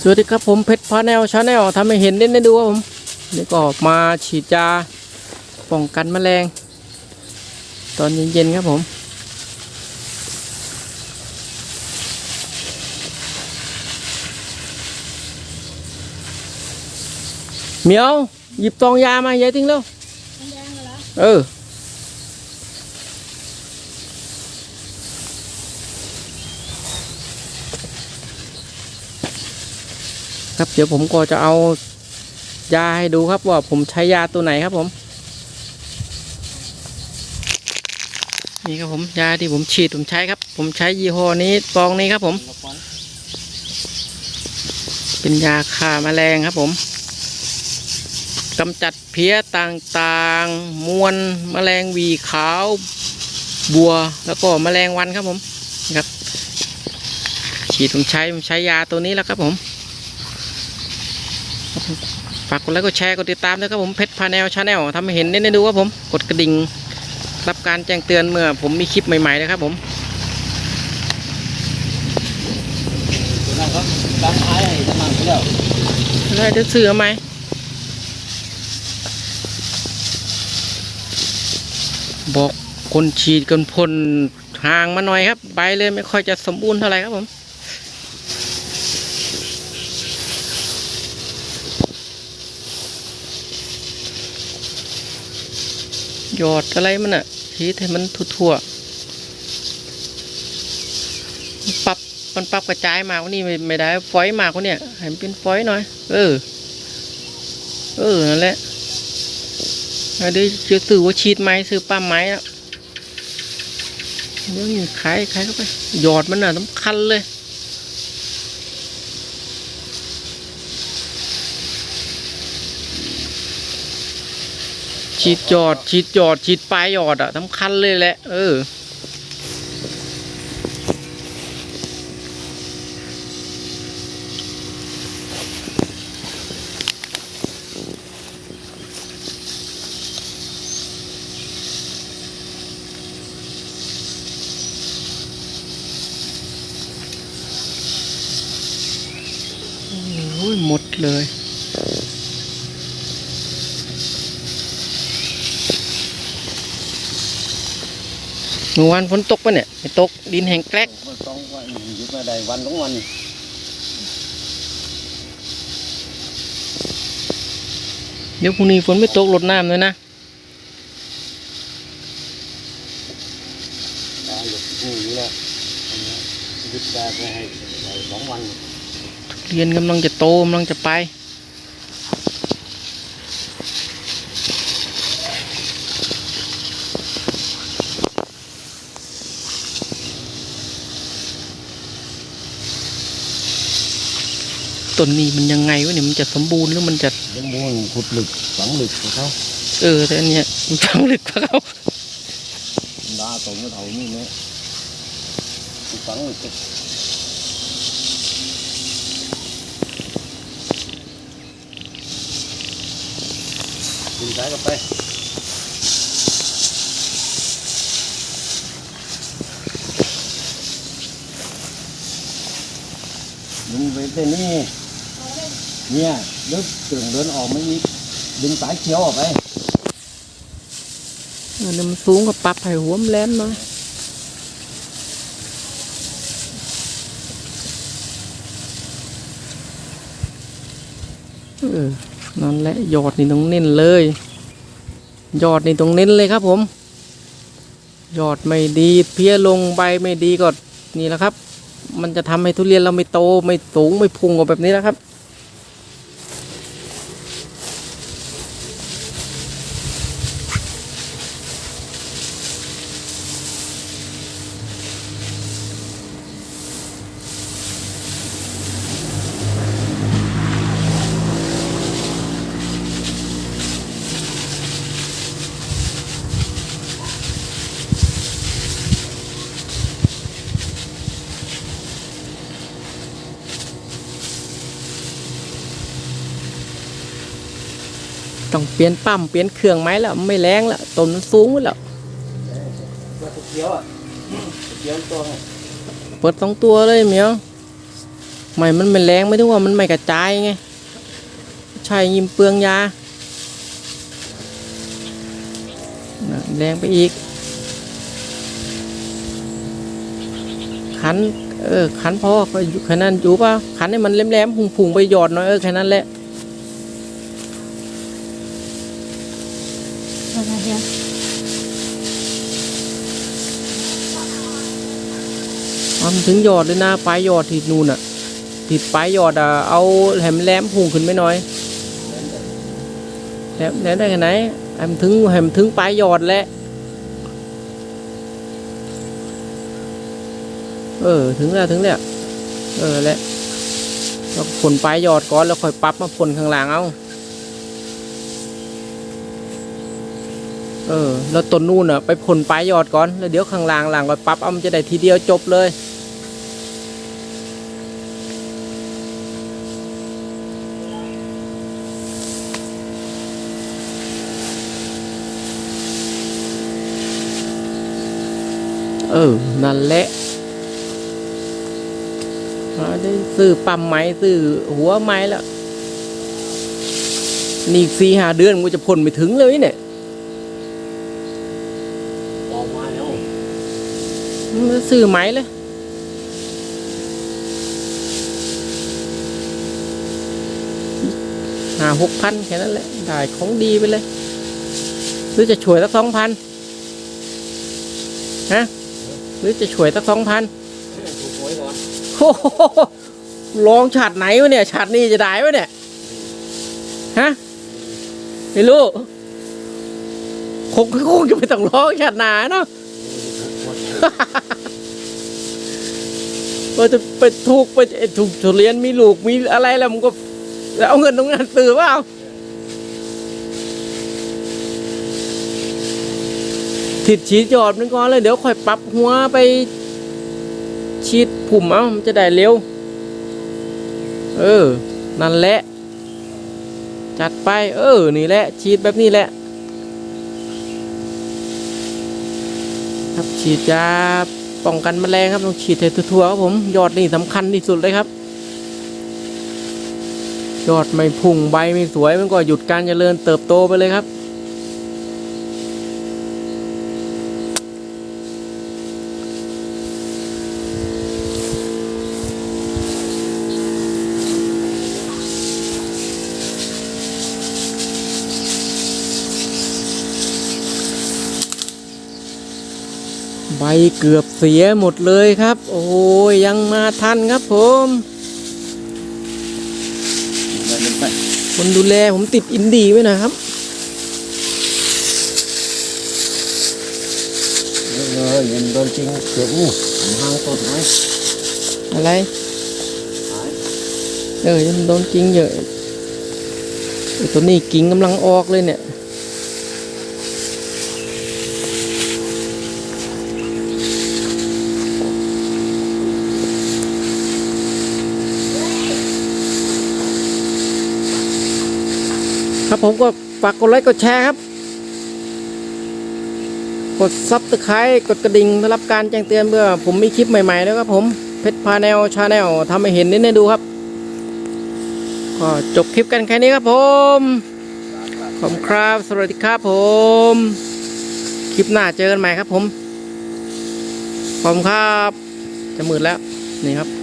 สวัสดีครับผมเพชรพาแนลชาแนลทำให้เห็นเล่นได้ดูครับผมนี่ก็ออกมาฉีดยาป้องกันแมลง ตอนเย็นๆครับผมเหมียวหยิบตองยามายายทิ้งเร็วเออ ครับ เดี๋ยวผมก็จะเอายาให้ดูครับว่าผมใช้ยาตัวไหนครับผม นี่ครับผมยาที่ผมฉีดผมใช้ครับ ผมใช้ยี่ห้อนี้ซองนี้ครับผม เป็นยาฆ่าแมลงครับผมกำจัดเพี้ยต่างๆ มวลแมลงวีขาวบัวแล้วก็แมลงวันครับผมครับฉีดผมใช้ผมใช้ยาตัวนี้แล้วครับผม ฝากกดไลค์กดแชร์กดติดตามด้วยครับผมเพชรพาแนลชาแนลทำให้เห็นได้ดูครับผมกดกระดิ่งรับการแจ้งเตือนเมื่อผมมีคลิปใหม่ๆนะครับผมตัวนั้นครับตั้งท้ายให้น้ำมันไปแล้วได้จะซื้อไหมบอกคนฉีดกันพ่นห่างมาหน่อยครับ ใบเลยไม่ค่อยจะสมบูรณ์เท่าไหร่ครับผม หยอดอะไรมันอะฉีให้มันทั่วๆปรับมันปรับกระจายมากกว่านี้ไม่ไม่ได้ฟอยมากกว่านี้ให้มันเป็นฟอยหน่อย เออ เออนั่นแหละอันนี้จะซื้อว่าฉีดไหมซื้อปั๊มไหมอะเดี๋ยวนี้ขายขายเข้าไปหยอดมันน่ะสำคัญเลย ฉีดหยอดฉีดหยอดฉีดปลายยอดอะสำคัญเลยแหละ เออโอ้ยหมดเลย เมื่อวานฝนตกปะเนี่ยไม่ตกดินแห้งแกลกมันต้องว่าหยุดมาได้วันสองวันเดี๋ยวพรุ่งนี้ฝนไม่ตกลดน้ำเลยนะตายหยุดนี่อยู่แล้วหยุดได้ไปให้ได้สองวันเรียนกำลังจะโตกำลังจะไป ต้นนี้มันยังไงวะเนี่ยมันจะสมบูรณ์หรือมันจะยังมูนขุดลึกฝังลึกของเขาเออแต่อันเนี้ยมันฟังลึกกว่าเขาดาตรงกับเท่านี้เนี่ยฝังลึกดึงสายกลับไปดึงไปเส้นนี้ เนี่ยลึกตึงเดินออกมาอีกดึงสายเขียวออกไปเออเนี่ยมันสูงกว่าปรับให้หัวมันแหลมหน่อยเออนั่นแหละยอดนี่ต้องเน้นเลย ยอดนี่ต้องเน้นเลยครับผม ยอดไม่ดีเพี้ยลงใบไม่ดีก็นี่แหละครับ มันจะทำให้ทุเรียนเราไม่โตไม่สูงไม่พุ่งออกแบบนี้นะครับ ต้องเปลี่ยนปั๊มเปลี่ยนเครื่องไหมแล้วไม่แรงแล้วต้นมันสูงแล้วว่าตัวเขียวอะเขียวตัวไงเปิดสองตัวเลยเมียวไม่มันไม่แรงไม่ได้ว่ามันไม่กระจายไงใช่ยิมเปลืองยาแรงไปอีก ขันเออขันพอก็อแค่นั้นอยู่ป่ะขันให้มันแหลมๆผุ่งๆไปหยอดหน่อยเออแค่นั้นแหละ อะไรเดียวมันถึงยอดเลยนะปลายยอดที่นู่นอะติดปลายยอดอะเอาแหลมแหลมพุ่งขึ้นไปหน่อยแหลมแหลมได้แค่ไหนให้มันถึงให้มันถึงปลายยอดแหละเออถึงแล้วถึงแล้วเออแหละแล้วผลปลายยอดก่อนแล้วค่อยปรับมาผลข้างหลังเอา เออ แล้วต้นนู่นอะ ไปผลปลายยอดก่อน แล้วเดี๋ยวข้างล่างหลังก็ปรับเอามันจะได้ทีเดียวจบเลยเออ นั่นแหละหาได้ซื้อปั๊มไหมซื้อหัวไหมแล้ว นี่อีกสี่หาเดือนกูจะพ่นไม่ถึงเลยเนี่ย ออกมาแล้ว มันจะ ซื้อไหมเลยหาหกพันแค่นั้นแหละ ได้ของดีไปเลย หรือจะช่วยสักสองพันฮะหรือจะช่วยสักสองพันโอ้โหลองฉาดไหนวะเนี่ยฉาดนี้จะได้วะเนี่ย ฮะไม่รู้คงคงจะไปต้องร้องฉาดหนาเนาะ ว่าจะไปถูกไปถูกทุเรียนมีลูกมีอะไรแล้วมันก็เอาเงินตรงนั้นซื้อเปล่าถิดฉีดหยอดมันก่อนเลยเดี๋ยวค่อยปรับหัวไปฉีดผุ่มเอามันจะได้เร็ว เออ นั่นแหละ จัดไป เออ นี่แหละฉีดแบบนี้แหละ ครับฉีดยา ป้องกันแมลงครับต้องฉีดให้ทั่วๆครับผมยอดนี่สำคัญที่สุดเลยครับ ยอดไม่พุ่งใบไม่สวยมันก็หยุดการเจริญเติบโตไปเลยครับ เกือบเสียหมดเลยครับ โอ้ยยังมาทันครับผมเงินไปคนดูแลผมติดอินดีไว้หนะครับเออเงินโดนจริงเก็บอู้ห่างต้นไม้อะไรหายเออยังโดนกิ่งเยอะไอ้ตัวนี้กิ่งกำลังออกเลยเนี่ย ครับผมก็ฝากกดไลค์กดแชร์ครับ กดซับสไครต์กดกระดิ่งเพื่อรับการแจ้งเตือนเมื่อผมมีคลิปใหม่ๆแล้วครับผมเพชรพาแนลชาแนลทำให้เห็นนิดนึงดูครับ ก็จบคลิปกันแค่นี้ครับผมขอบคุณครับ สวัสดีครับผม คลิปหน้าเจอกันใหม่ครับผมขอบคุณครับ จะมืดแล้ว นี่ครับ